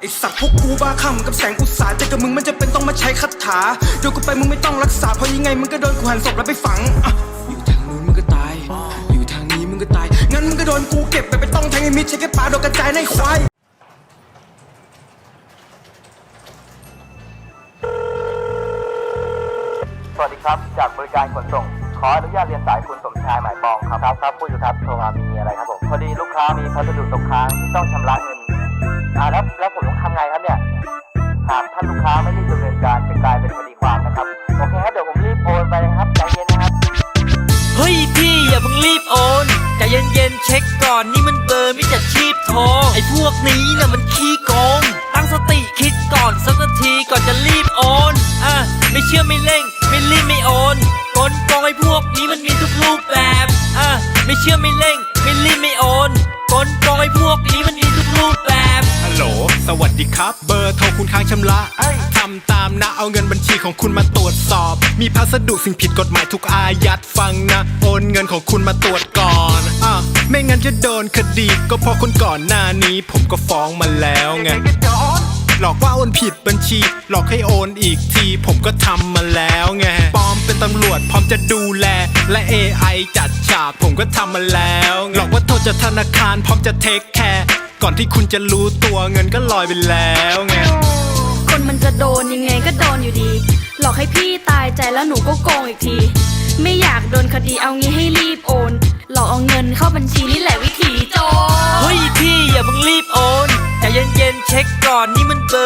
ไอสัตว์พวกกูบ้าคลั่งกับแสงอุตสาห์แต่กับมึงมันจะเป็นต้องมาใช้คาถาเดี๋ยวกูไปมึงไม่ต้องรักษาเพราะยังไงมึงก็โดนกูหันศพแล้วไปฝังอะอยู่ทางนู้นมึงก็ตาย อยู่ทางนี้มึงก็ตาย งั้นมึงก็โดนกูเก็บไปไปต้องแทงไอ้มิดใช้แค่ปลาโดนกระจายในควายสวัสดีครับ จากบริการขนส่ง ขออนุญาตเรียนสายคุณสมชายหมายปองครับครับครับพูดอยู่ครับโทรมามีอะไรครับผมพอดีลูกค้ามีพัสดุตกค้างที่ต้องชำระเงินอ่าแล้วแล้ว งทำไงครับเนี่ย หากท่านลูกค้าไม่รีบดำเนินการจะกลายเป็นคดีความนะครับ โอเคครับเดี๋ยวผมรีบโอนไปนะครับใจเย็นนะครับ เฮ้ยพี่อย่าเพิ่งรีบโอนใจเย็นๆเช็คก่อนนี่มันเบอร์มิจฉาชีพโทรไอ้พวกนี้น่ะมันขี้โกง ตั้งสติคิดก่อนสักนาทีก่อนจะรีบโอน อะไม่เชื่อไม่เล่น ครับ เบอร์โทรคุณค้างชำระทำตามนะเอาเงินบัญชีของคุณมาตรวจสอบ มีพัสดุสิ่งผิดกฎหมายทุกอายัดฟังนะโอนเงินของคุณมาตรวจก่อนอะไม่งั้นจะโดนคดี ก็เพราะคนก่อนหน้านี้ ผมก็ฟ้องมาแล้วไง หลอกว่าโอนผิดบัญชี หลอกให้โอนอีกที ผมก็ทำมาแล้วไงปลอมเป็นตำรวจพร้อมจะดูแล และ AI จัดฉากผมก็ทำมาแล้วหลอกว่าโทรจากธนาคารพร้อมจะเทคแคร์ก่อนที่คุณจะรู้ตัวเงินก็ลอยไปแล้วไงคนมันจะโดนยังไงก็โดนอยู่ดี หลอกให้พี่ตายใจแล้วหนูก็โกงอีกที ไม่อยากโดนคดีเอางี้ให้รีบโอน หลอกเอาเงินเข้าบัญชีนี่แหละวิธีโจร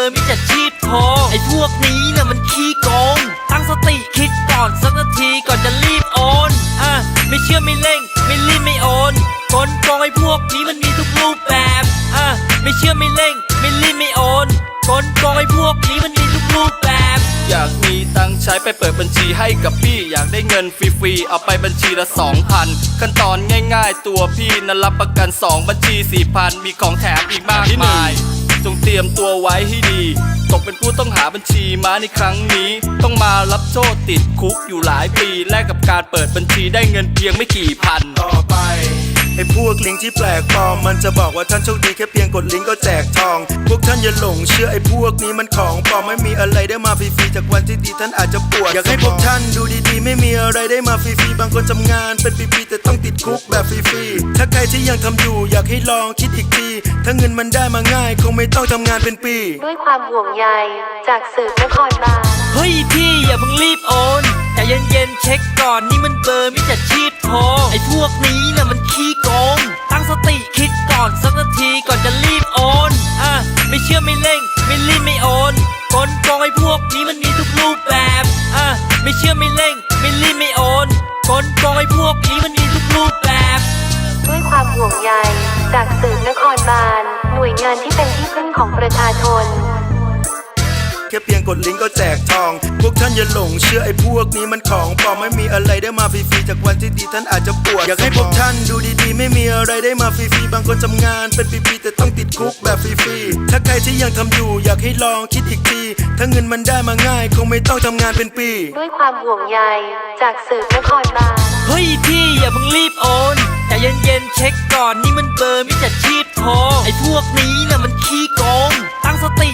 อร์มิจฉาชีพโทรไอ้พวกนี้น่ะมันขี้โกง ตั้งสติคิดก่อนสักนาทีก่อนจะรีบโอนอะไม่เชื่อไม่เร่ง ไม่รีบไม่โอนกลโกงไอ้พวกนี้มันมีทุกรูปแบบอะไม่เชื่อไม่เร่ง ไม่รีบไม่โอนกลโกงไอ้พวกนี้มันมีทุกรูปแบบอยากมีตังค์ใช้ไปเปิดบัญชีให้กับพี่ อยากได้เงินฟรีๆ เอาไปบัญชีละ 2,000 ขั้นตอนง่ายๆ ตัวพี่นั้นรับประกัน 2 บัญชี 4,000 มีของแถมอีกมากมาย จงเตรียมตัวไว้ให้ดี ตกเป็นผู้ต้องหาบัญชีม้าในครั้งนี้ ต้องมารับโทษติดคุกอยู่หลายปี แลกกับการเปิดบัญชีได้เงินเพียงไม่กี่พัน ไปไอ้พวกลิงก์ที่แปลกปลอมมันจะบอกว่าท่านโชคดีแค่เพียงกดลิงก์ก็แจกทอง พวกท่านอย่าหลงเชื่อไอ้พวกนี้มันของปลอมไม่มีอะไรได้มาฟรีๆจากวันที่ดีท่านอาจจะปวดอยากให้พวกท่านดูดีๆ ไม่มีอะไรได้มาฟรีๆบางคนทำงานเป็นปีๆแต่ต้องติดคุกแบบฟรีๆถ้าใครที่ยังทำอยู่อยากให้ลองคิดอีกทีถ้าเงินมันได้มาง่าย คงไม่ต้องทำงานเป็นปี ด้วยความห่วงใยจากสื่อนครบาลเฮ้ยพี่อย่าเพิ่งรีบโอนใจเย็นๆเช็คก่อนนี่มันเบอร์มิจฉาชีพโทรไอ้พวกนี้น่ะมันขี้โกง ตั้งสติคิดก่อนสักนาทีก่อนจะรีบโอนอะไม่เชื่อไม่เร่ง ไม่รีบไม่โอนกลโกงไอ้พวกนี้มันมีทุกรูปแบบอะไม่เชื่อไม่เร่ง ไม่รีบไม่โอนกลโกงไอ้พวกนี้มันมีทุกรูปแบบ ด้วยความห่วงใยจากสื่อนครบาลหน่วยงานที่เป็นที่พึ่งของประชาชนแค่เพียงกดลิงก์ก็แจกทอง พวกท่านอย่าหลงเชื่อไอ้พวกนี้มันของปลอมไม่มีอะไรได้มาฟรีๆจากวันที่ดีท่านอาจจะปวด อยากให้พวกท่านดูดีๆไม่มี อะไรได้มาฟรีๆ บางคนทำงานเป็นปีๆแต่ต้องติดคุกแบบฟรีๆ ถ้าใครที่ยังทำอยู่อยากให้ลองคิดอีกที ถ้าเงินมันได้มาง่าย คงไม่ต้องทำงานเป็นปี ด้วยความห่วงใยจากสื่อนครบาลเฮ้ยพี่อย่าเพิ่งรีบโอนใจเย็นๆเช็คก่อนนี่มันเบอร์มิจฉาชีพโทรไอ้พวกนี้น่ะมันขี้โกงตั้งสติ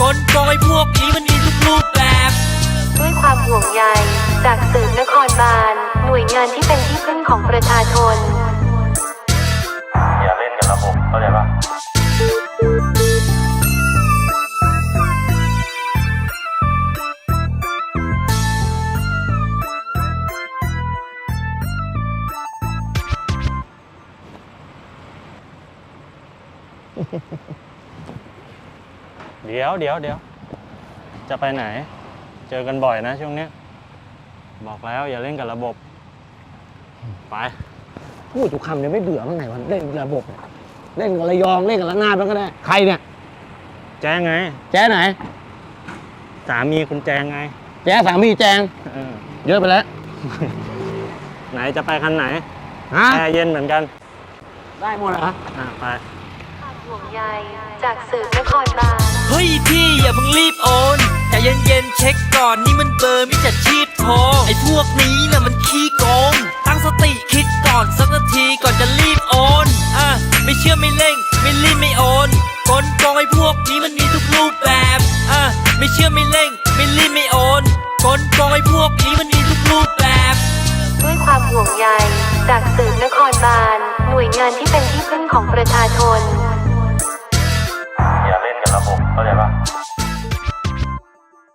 กลโกงไอ้พวกนี้มันมีทุกรูปแบบ ด้วยความห่วงใยจากสื่อนครบาลหน่วยงานที่เป็นที่พึ่งของประชาชน อย่าเล่นกับระบบเข้าใจปะเดี๋ยวเดี๋ยวเดี๋ยวจะไปไหน เจอกันบ่อยนะช่วงเนี้ยบอกแล้วอย่าเล่นกับระบบ ไป พูดทุกคำเนี่ยไม่เบื่อบ้างไงวันเล่นระบบเนี่ยเล่นกับระยองเล่นกับระนาดมันก็ได้ ใครเนี่ย แจ้งไง แจ้ไหน สามีคุณแจงไงแจ้สามีแจง เออเยอะไปแล้วไหนจะไปคันไหนฮะแอร์เย็นเหมือนกันได้หมดเหรออะไป ห่วงใยจากสื่อนครบาลเฮ้ยพี่อย่าเพิ่งรีบโอนใจใจเย็นๆเช็คก่อนนี่มันเบอร์มิจฉาชีพโทรไอ้พวกนี้น่ะมันขี้โกง ตั้งสติคิดก่อนสักนาทีก่อนจะรีบโอนอะไม่เชื่อไม่เร่ง ไม่รีบไม่โอนกลโกงไอ้พวกนี้มันมีทุกรูปแบบอะไม่เชื่อไม่เร่ง ไม่รีบไม่โอนกลโกงไอ้พวกนี้มันมีทุกรูปแบบ ด้วยความห่วงใยจากสืบนครบาลหน่วยงานที่เป็นที่พึ่งของประชาชน อย่าเ